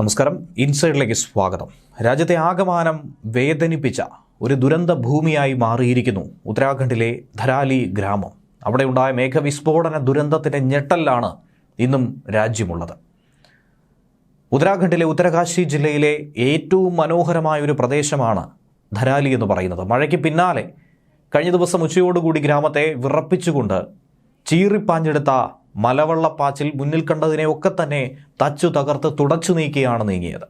നമസ്കാരം. ഇൻസൈഡിലേക്ക് സ്വാഗതം. രാജ്യത്തെ ആകമാനം വേദനിപ്പിച്ച ഒരു ദുരന്ത ഭൂമിയായി മാറിയിരിക്കുന്നു ഉത്തരാഖണ്ഡിലെ ധരാലി ഗ്രാമം. അവിടെ ഉണ്ടായ മേഘവിസ്ഫോടന ദുരന്തത്തിന്റെ ഞെട്ടലിലാണ് ഇന്നും രാജ്യമുള്ളത്. ഉത്തരാഖണ്ഡിലെ ഉത്തരകാശി ജില്ലയിലെ ഏറ്റവും മനോഹരമായ ഒരു പ്രദേശമാണ് ധരാലി എന്ന് പറയുന്നത്. മഴയ്ക്ക് പിന്നാലെ കഴിഞ്ഞ ദിവസം ഉച്ചയോടുകൂടി ഗ്രാമത്തെ വിറപ്പിച്ചുകൊണ്ട് ചീറിപ്പാഞ്ഞെടുത്ത മലവെള്ളപ്പാച്ചിൽ മുന്നിൽ കണ്ടതിനെയൊക്കെ തന്നെ തച്ചു തകർത്ത് തുടച്ചു നീക്കിയാണ് നീങ്ങിയത്.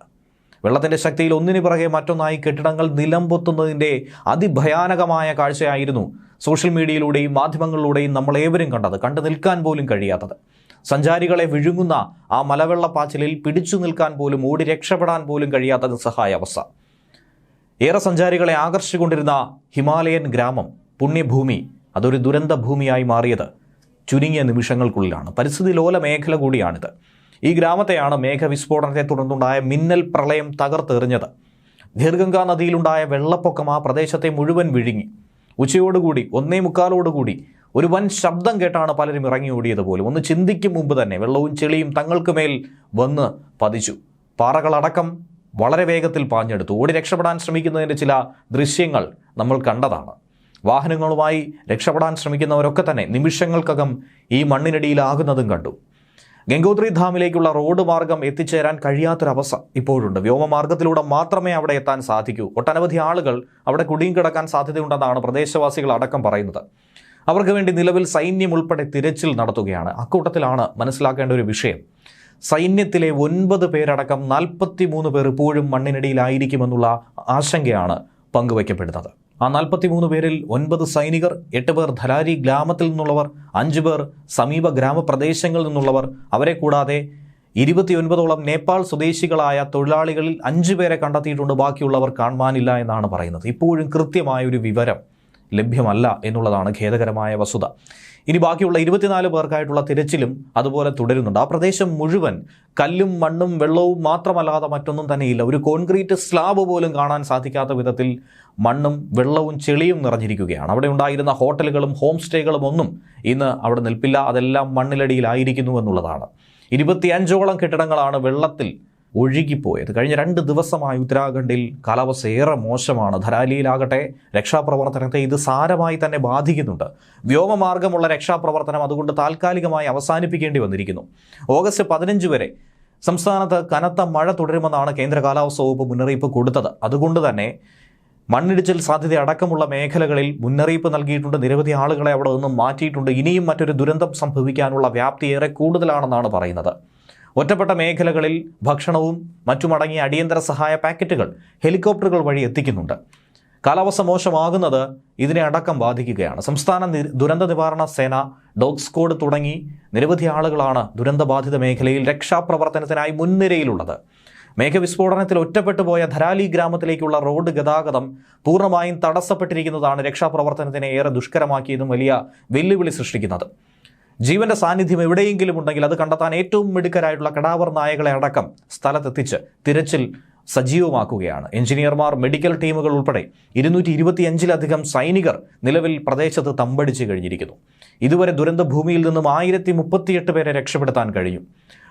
വെള്ളത്തിന്റെ ശക്തിയിൽ ഒന്നിനു പിറകെ മറ്റൊന്നായി കെട്ടിടങ്ങൾ നിലംപൊത്തുന്നതിന്റെ അതിഭയാനകമായ കാഴ്ചയായിരുന്നു സോഷ്യൽ മീഡിയയിലൂടെയും മാധ്യമങ്ങളിലൂടെയും നമ്മൾ ഏവരും കണ്ടത് കണ്ടു നിൽക്കാൻ പോലും കഴിയാത്തത്. സഞ്ചാരികളെ വിഴുങ്ങുന്ന ആ മലവെള്ളപ്പാച്ചിലിൽ പിടിച്ചു നിൽക്കാൻ പോലും ഓടി രക്ഷപ്പെടാൻ പോലും കഴിയാത്ത നിസ്സഹായ അവസ്ഥ. ഏറെ സഞ്ചാരികളെ ആകർഷിച്ചുകൊണ്ടിരുന്ന ഹിമാലയൻ ഗ്രാമം പുണ്യഭൂമി അതൊരു ദുരന്ത ഭൂമിയായി മാറിയത് ചുരുങ്ങിയ നിമിഷങ്ങൾക്കുള്ളിലാണ്. പരിസ്ഥിതി ലോല മേഖല കൂടിയാണിത്. ഈ ഗ്രാമത്തെയാണ് മേഘവിസ്ഫോടനത്തെ തുടർന്നുണ്ടായ മിന്നൽ പ്രളയം തകർത്തെറിഞ്ഞത് ദീർഘംഗാ നദിയിലുണ്ടായ വെള്ളപ്പൊക്കം ആ പ്രദേശത്തെ മുഴുവൻ വിഴുങ്ങി. ഉച്ചയോടുകൂടി ഒന്നേ മുക്കാലോടുകൂടി ഒരു വൻ ശബ്ദം കേട്ടാണ് പലരും ഇറങ്ങി ഓടിയത് പോലും ഒന്ന് ചിന്തിക്കും മുമ്പ് തന്നെ വെള്ളവും ചെളിയും തങ്ങൾക്ക് മേൽ വന്ന് പതിച്ചു. പാറകളടക്കം വളരെ വേഗത്തിൽ പാഞ്ഞെടുത്തു. ഓടി രക്ഷപ്പെടാൻ ശ്രമിക്കുന്നതിന്റെ ചില ദൃശ്യങ്ങൾ നമ്മൾ കണ്ടതാണ്. വാഹനങ്ങളുമായി രക്ഷപ്പെടാൻ ശ്രമിക്കുന്നവരൊക്കെ തന്നെ നിമിഷങ്ങൾക്കകം ഈ മണ്ണിനടിയിലാകുന്നതും കണ്ടു. ഗംഗോത്രി ധാമിലേക്കുള്ള റോഡ് മാർഗം എത്തിച്ചേരാൻ കഴിയാത്തൊരവസ്ഥ ഇപ്പോഴുണ്ട്. വ്യോമമാർഗത്തിലൂടെ മാത്രമേ അവിടെ എത്താൻ സാധിക്കൂ. ഒട്ടനവധി ആളുകൾ അവിടെ കുടിയും കിടക്കാൻ സാധ്യതയുണ്ടെന്നാണ് പ്രദേശവാസികൾ അടക്കം പറയുന്നത്. അവർക്ക് വേണ്ടി നിലവിൽ സൈന്യം ഉൾപ്പെടെ തിരച്ചിൽ നടത്തുകയാണ്. അക്കൂട്ടത്തിലാണ് മനസ്സിലാക്കേണ്ട ഒരു വിഷയം. സൈന്യത്തിലെ ഒൻപത് പേരടക്കം നാൽപ്പത്തി മൂന്ന് പേർ ഇപ്പോഴും മണ്ണിനടിയിലായിരിക്കുമെന്നുള്ള ആശങ്കയാണ് പങ്കുവയ്ക്കപ്പെടുന്നത്. ആ നാൽപ്പത്തി മൂന്ന് പേരിൽ ഒൻപത് സൈനികർ എട്ട് പേർ ധലാരി ഗ്രാമത്തിൽ നിന്നുള്ളവർ അഞ്ചു പേർ സമീപ ഗ്രാമപ്രദേശങ്ങളിൽ നിന്നുള്ളവർ. അവരെ കൂടാതെ ഇരുപത്തിയൊൻപതോളം നേപ്പാൾ സ്വദേശികളായ തൊഴിലാളികളിൽ അഞ്ചു പേരെ കണ്ടെത്തിയിട്ടുണ്ട്. ബാക്കിയുള്ളവർ കാണുവാനില്ല എന്നാണ് പറയുന്നത്. ഇപ്പോഴും കൃത്യമായ ഒരു വിവരം ലഭ്യമല്ല എന്നുള്ളതാണ് ഖേദകരമായ വസ്തുത. ഇനി ബാക്കിയുള്ള ഇരുപത്തിനാല് പേർക്കായിട്ടുള്ള തിരച്ചിലും അതുപോലെ തുടരുന്നുണ്ട്. ആ പ്രദേശം മുഴുവൻ കല്ലും മണ്ണും വെള്ളവും മാത്രമല്ലാതെ മറ്റൊന്നും തന്നെയില്ല. ഒരു കോൺക്രീറ്റ് സ്ലാബ് പോലും കാണാൻ സാധിക്കാത്ത വിധത്തിൽ മണ്ണും വെള്ളവും ചെളിയും നിറഞ്ഞിരിക്കുകയാണ്. അവിടെ ഉണ്ടായിരുന്ന ഹോട്ടലുകളും ഹോം സ്റ്റേകളും ഒന്നും ഇന്ന് അവിടെ നിൽപ്പില്ല. അതെല്ലാം മണ്ണിലടിയിലായിരിക്കുന്നു എന്നുള്ളതാണ്. ഇരുപത്തിയഞ്ചോളം കെട്ടിടങ്ങളാണ് വെള്ളത്തിൽ ഒഴുകിപ്പോയത് കഴിഞ്ഞ രണ്ട് ദിവസമായി ഉത്തരാഖണ്ഡിൽ കാലാവസ്ഥ ഏറെ മോശമാണ്. ധരാലിയിലാകട്ടെ രക്ഷാപ്രവർത്തനത്തെ ഇത് സാരമായി തന്നെ ബാധിക്കുന്നുണ്ട്. വ്യോമമാർഗമുള്ള രക്ഷാപ്രവർത്തനം അതുകൊണ്ട് താൽക്കാലികമായി അവസാനിപ്പിക്കേണ്ടി വന്നിരിക്കുന്നു. ഓഗസ്റ്റ് പതിനഞ്ച് വരെ സംസ്ഥാനത്ത് കനത്ത മഴ തുടരുമെന്നാണ് കേന്ദ്ര കാലാവസ്ഥ വകുപ്പ് മുന്നറിയിപ്പ് കൊടുത്തത്. അതുകൊണ്ട് തന്നെ മണ്ണിടിച്ചിൽ സാധ്യത അടക്കമുള്ള മേഖലകളിൽ മുന്നറിയിപ്പ് നൽകിയിട്ടുണ്ട്. നിരവധി ആളുകളെ അവിടെ നിന്നും മാറ്റിയിട്ടുണ്ട്. ഇനിയും മറ്റൊരു ദുരന്തം സംഭവിക്കാനുള്ള വ്യാപ്തി ഏറെ കൂടുതലാണെന്നാണ് പറയുന്നത്. ഒറ്റപ്പെട്ട മേഖലകളിൽ ഭക്ഷണവും മറ്റുമടങ്ങിയ അടിയന്തര സഹായ പാക്കറ്റുകൾ ഹെലികോപ്റ്ററുകൾ വഴി എത്തിക്കുന്നുണ്ട്. കാലാവസ്ഥ മോശമാകുന്നത് ഇതിനെ അടക്കം ബാധിക്കുകയാണ്. സംസ്ഥാന ദുരന്ത നിവാരണ സേന ഡോഗ് സ്ക്വാഡ് തുടങ്ങി നിരവധി ആളുകളാണ് ദുരന്തബാധിത മേഖലയിൽ രക്ഷാപ്രവർത്തനത്തിനായി മുൻനിരയിലുള്ളത്. മേഘവിസ്ഫോടനത്തിൽ ഒറ്റപ്പെട്ടു പോയ ധരാലി ഗ്രാമത്തിലേക്കുള്ള റോഡ് ഗതാഗതം പൂർണമായും തടസ്സപ്പെട്ടിരിക്കുന്നതാണ് രക്ഷാപ്രവർത്തനത്തിനെ ഏറെ ദുഷ്കരമാക്കിയതും വലിയ വെല്ലുവിളി സൃഷ്ടിക്കുന്നത്. ജീവന്റെ സാന്നിധ്യം എവിടെയെങ്കിലും ഉണ്ടെങ്കിൽ അത് കണ്ടെത്താൻ ഏറ്റവും മിടുക്കരായിട്ടുള്ള കടാവർ നായകളെ അടക്കം സ്ഥലത്തെത്തിച്ച് തിരച്ചിൽ സജീവമാക്കുകയാണ്. എഞ്ചിനീയർമാർ മെഡിക്കൽ ടീമുകൾ ഉൾപ്പെടെ ഇരുന്നൂറ്റി ഇരുപത്തിയഞ്ചിലധികം സൈനികർ നിലവിൽ പ്രദേശത്ത് തമ്പടിച്ചു കഴിഞ്ഞിരിക്കുന്നു. ഇതുവരെ ദുരന്ത ഭൂമിയിൽ നിന്നും ആയിരത്തി മുപ്പത്തിയെട്ട് പേരെ രക്ഷപ്പെടുത്താൻ കഴിഞ്ഞു.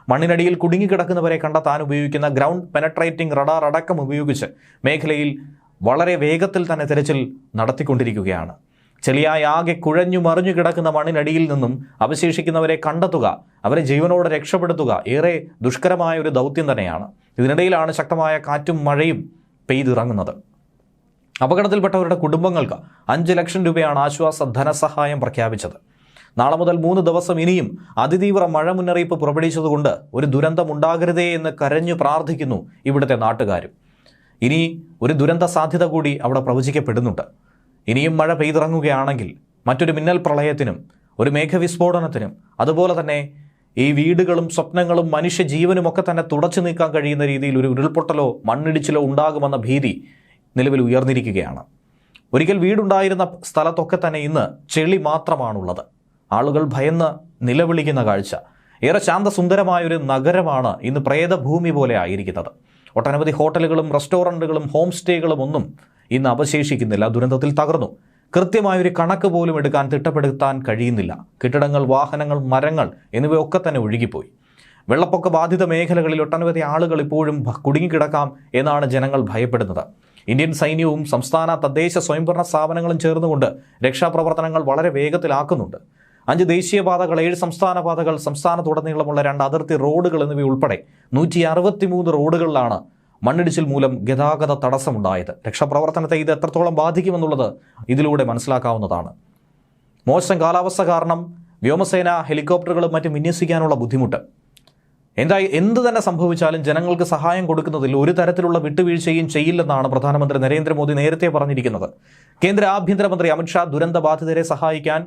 മണ്ണിനടിയിൽ കുടുങ്ങിക്കിടക്കുന്നവരെ കണ്ടെത്താൻ ഉപയോഗിക്കുന്ന ഗ്രൗണ്ട് പെനട്രേറ്റിംഗ് റഡാർ അടക്കം ഉപയോഗിച്ച് മേഖലയിൽ വളരെ വേഗത്തിൽ തന്നെ തിരച്ചിൽ നടത്തിക്കൊണ്ടിരിക്കുകയാണ്. ചെളിയായി ആകെ കുഴഞ്ഞു മറിഞ്ഞു കിടക്കുന്ന മണ്ണിനടിയിൽ നിന്നും അവശേഷിക്കുന്നവരെ കണ്ടെത്തുക അവരെ ജീവനോടെ രക്ഷപ്പെടുത്തുക ഏറെ ദുഷ്കരമായ ഒരു ദൗത്യം തന്നെയാണ്. ഇതിനിടയിലാണ് ശക്തമായ കാറ്റും മഴയും പെയ്തിറങ്ങുന്നത്. അപകടത്തിൽപ്പെട്ടവരുടെ കുടുംബങ്ങൾക്ക് അഞ്ച് ലക്ഷം രൂപയാണ് ആശ്വാസ ധനസഹായം പ്രഖ്യാപിച്ചത്. നാളെ മുതൽ മൂന്ന് ദിവസം ഇനിയും അതിതീവ്ര മഴ മുന്നറിയിപ്പ് പുറപ്പെടുവിച്ചതുകൊണ്ട് ഒരു ദുരന്തം ഉണ്ടാകരുതേ എന്ന് കരഞ്ഞു പ്രാർത്ഥിക്കുന്നു ഇവിടുത്തെ നാട്ടുകാരും. ഇനി ഒരു ദുരന്ത സാധ്യത കൂടി അവിടെ പ്രവചിക്കപ്പെടുന്നുണ്ട്. ഇനിയും മഴ പെയ്തിറങ്ങുകയാണെങ്കിൽ മറ്റൊരു മിന്നൽ പ്രളയത്തിനും ഒരു മേഘവിസ്ഫോടനത്തിനും അതുപോലെ തന്നെ ഈ വീടുകളും സ്വപ്നങ്ങളും മനുഷ്യജീവനും ഒക്കെ തന്നെ തുടച്ചു നീക്കാൻ കഴിയുന്ന രീതിയിൽ ഒരു ഉരുൾപൊട്ടലോ മണ്ണിടിച്ചിലോ ഉണ്ടാകുമെന്ന ഭീതി നിലവിൽ ഉയർന്നിരിക്കുകയാണ്. ഒരിക്കൽ വീടുണ്ടായിരുന്ന സ്ഥലത്തൊക്കെ തന്നെ ഇന്ന് ചെളി മാത്രമാണുള്ളത്. ആളുകൾ ഭയന്ന് നിലവിളിക്കുന്ന കാഴ്ച. ഏറെ ശാന്തസുന്ദരമായ ഒരു നഗരമാണ് ഇന്ന് പ്രേതഭൂമി പോലെ ആയിരിക്കുന്നത്. ഒട്ടനവധി ഹോട്ടലുകളും റെസ്റ്റോറന്റുകളും ഹോം സ്റ്റേകളും ഒന്നും ഇന്ന് അവശേഷിക്കുന്നില്ല ദുരന്തത്തിൽ തകർന്നു. കൃത്യമായൊരു കണക്ക് പോലും എടുക്കാൻ തിട്ടപ്പെടുത്താൻ കഴിയുന്നില്ല. കെട്ടിടങ്ങൾ വാഹനങ്ങൾ മരങ്ങൾ എന്നിവയൊക്കെ തന്നെ ഒഴുകിപ്പോയി. വെള്ളപ്പൊക്ക ബാധിത മേഖലകളിൽ ഒട്ടനവധി ആളുകൾ ഇപ്പോഴും കുടുങ്ങിക്കിടക്കാം എന്നാണ് ജനങ്ങൾ ഭയപ്പെടുന്നത്. ഇന്ത്യൻ സൈന്യവും സംസ്ഥാന തദ്ദേശ സ്വയംഭരണ സ്ഥാപനങ്ങളും ചേർന്നുകൊണ്ട് രക്ഷാപ്രവർത്തനങ്ങൾ വളരെ വേഗത്തിലാക്കുന്നുണ്ട്. അഞ്ച് ദേശീയപാതകൾ ഏഴ് സംസ്ഥാന പാതകൾ സംസ്ഥാനത്തുടനീളമുള്ള രണ്ട് അതിർത്തി റോഡുകൾ എന്നിവയുൾപ്പെടെ നൂറ്റി അറുപത്തിമൂന്ന് റോഡുകളിലാണ് മണ്ണിടിച്ചിൽ മൂലം ഗതാഗത തടസ്സമുണ്ടായത്. രക്ഷാപ്രവർത്തനത്തെ ഇത് എത്രത്തോളം ബാധിക്കുമെന്നുള്ളത് ഇതിലൂടെ മനസ്സിലാക്കാവുന്നതാണ്. മോശം കാലാവസ്ഥ കാരണം വ്യോമസേന ഹെലികോപ്റ്ററുകളും മറ്റും വിന്യസിക്കാനുള്ള ബുദ്ധിമുട്ട്. എന്തായി എന്ത് തന്നെ സംഭവിച്ചാലും ജനങ്ങൾക്ക് സഹായം കൊടുക്കുന്നതിൽ ഒരു തരത്തിലുള്ള വിട്ടുവീഴ്ചയും ചെയ്യില്ലെന്നാണ് പ്രധാനമന്ത്രി നരേന്ദ്രമോദി നേരത്തെ പറഞ്ഞിരിക്കുന്നത്. കേന്ദ്ര ആഭ്യന്തരമന്ത്രി അമിത്ഷാ ദുരന്ത ബാധിതരെ സഹായിക്കാൻ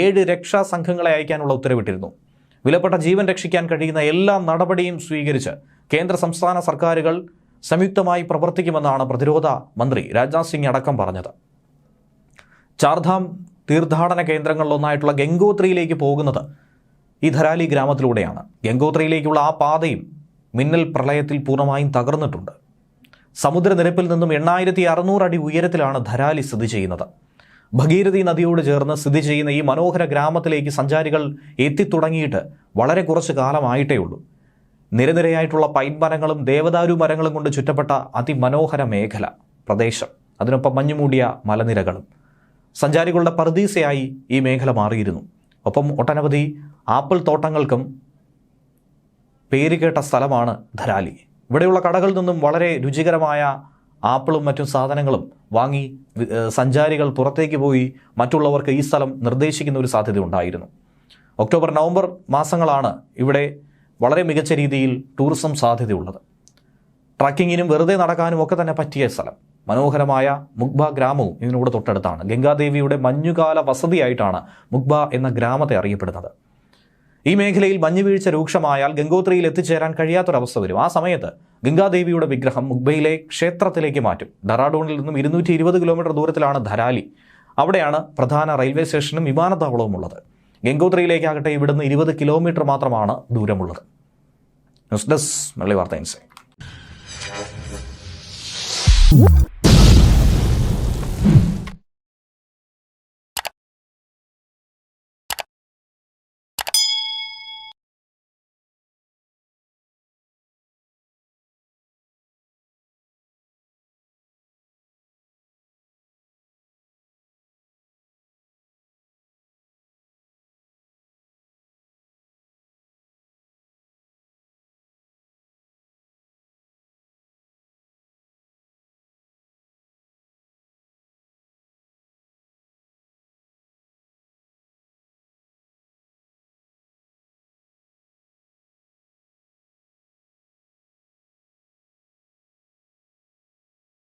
ഏഴ് രക്ഷാ സംഘങ്ങളെ അയക്കാനുള്ള ഉത്തരവിട്ടിരുന്നു. വിലപ്പെട്ട ജീവൻ രക്ഷിക്കാൻ കഴിയുന്ന എല്ലാ നടപടിയും സ്വീകരിച്ച് കേന്ദ്ര സംസ്ഥാന സർക്കാരുകൾ സംയുക്തമായി പ്രവർത്തിക്കുമെന്നാണ് പ്രതിരോധ മന്ത്രി രാജ്നാഥ് സിംഗ് അടക്കം പറഞ്ഞത്. ചാർധാം തീർത്ഥാടന കേന്ദ്രങ്ങളിലൊന്നായിട്ടുള്ള ഗംഗോത്രിയിലേക്ക് പോകുന്നത് ഈ ധരാലി ഗ്രാമത്തിലൂടെയാണ്. ഗംഗോത്രിയിലേക്കുള്ള ആ പാതയും മിന്നൽ പ്രളയത്തിൽ പൂർണമായും തകർന്നിട്ടുണ്ട്. സമുദ്രനിരപ്പിൽ നിന്നും എണ്ണായിരത്തി അറുന്നൂറ് അടി ഉയരത്തിലാണ് ധരാലി സ്ഥിതി ചെയ്യുന്നത്. ഭഗീരഥി നദിയോട് ചേർന്ന് സ്ഥിതി ചെയ്യുന്ന ഈ മനോഹര ഗ്രാമത്തിലേക്ക് സഞ്ചാരികൾ എത്തിത്തുടങ്ങിയിട്ട് വളരെ കുറച്ച് കാലമായിട്ടേ ഉള്ളൂ നിരനിരയായിട്ടുള്ള പൈൻ മരങ്ങളും ദേവദാരു മരങ്ങളും കൊണ്ട് ചുറ്റപ്പെട്ട അതിമനോഹര മേഖല പ്രദേശം. അതിനൊപ്പം മഞ്ഞുമൂടിയ മലനിരകളും സഞ്ചാരികളുടെ പർദീസയായി ഈ മേഖല മാറിയിരുന്നു. ഒപ്പം ഒട്ടനവധി ആപ്പിൾ തോട്ടങ്ങൾക്കും പേരുകേട്ട സ്ഥലമാണ് ധരാലി. ഇവിടെയുള്ള കടകളിൽ നിന്നും വളരെ രുചികരമായ ആപ്പിളും മറ്റും സാധനങ്ങളും വാങ്ങി സഞ്ചാരികൾ പുറത്തേക്ക് പോയി മറ്റുള്ളവർക്ക് ഈ സ്ഥലം നിർദ്ദേശിക്കുന്ന ഒരു സാധ്യത ഉണ്ടായിരുന്നു. ഒക്ടോബർ നവംബർ മാസങ്ങളാണ് ഇവിടെ വളരെ മികച്ച രീതിയിൽ ടൂറിസം സാധ്യതയുള്ളത്. ട്രക്കിങ്ങിനും വെറുതെ നടക്കാനും ഒക്കെ തന്നെ പറ്റിയ സ്ഥലം. മനോഹരമായ മുഗ്ബ ഗ്രാമവും ഇതിനോട് തൊട്ടടുത്താണ്. ഗംഗാദേവിയുടെ മഞ്ഞുകാല വസതിയായിട്ടാണ് മുഗ്ബ എന്ന ഗ്രാമത്തെ അറിയപ്പെടുന്നത്. ഈ മേഖലയിൽ മഞ്ഞുവീഴ്ച രൂക്ഷമായാൽ ഗംഗോത്രിയിൽ എത്തിച്ചേരാൻ കഴിയാത്തൊരവസ്ഥ വരും. ആ സമയത്ത് ഗംഗാദേവിയുടെ വിഗ്രഹം മുംബൈയിലെ ക്ഷേത്രത്തിലേക്ക് മാറ്റും. ഡറാഡൂണിൽ നിന്നും ഇരുന്നൂറ്റി കിലോമീറ്റർ ദൂരത്തിലാണ് ധരാലി. അവിടെയാണ് പ്രധാന റെയിൽവേ സ്റ്റേഷനും വിമാനത്താവളവും ഉള്ളത്. ഗംഗോത്രിയിലേക്കാകട്ടെ ഇവിടുന്ന് ഇരുപത് കിലോമീറ്റർ മാത്രമാണ് ദൂരമുള്ളത്. ന്യൂസ് ഡെസ്ക് മലയാളി വാർത്ത ഇൻസൈറ്റ്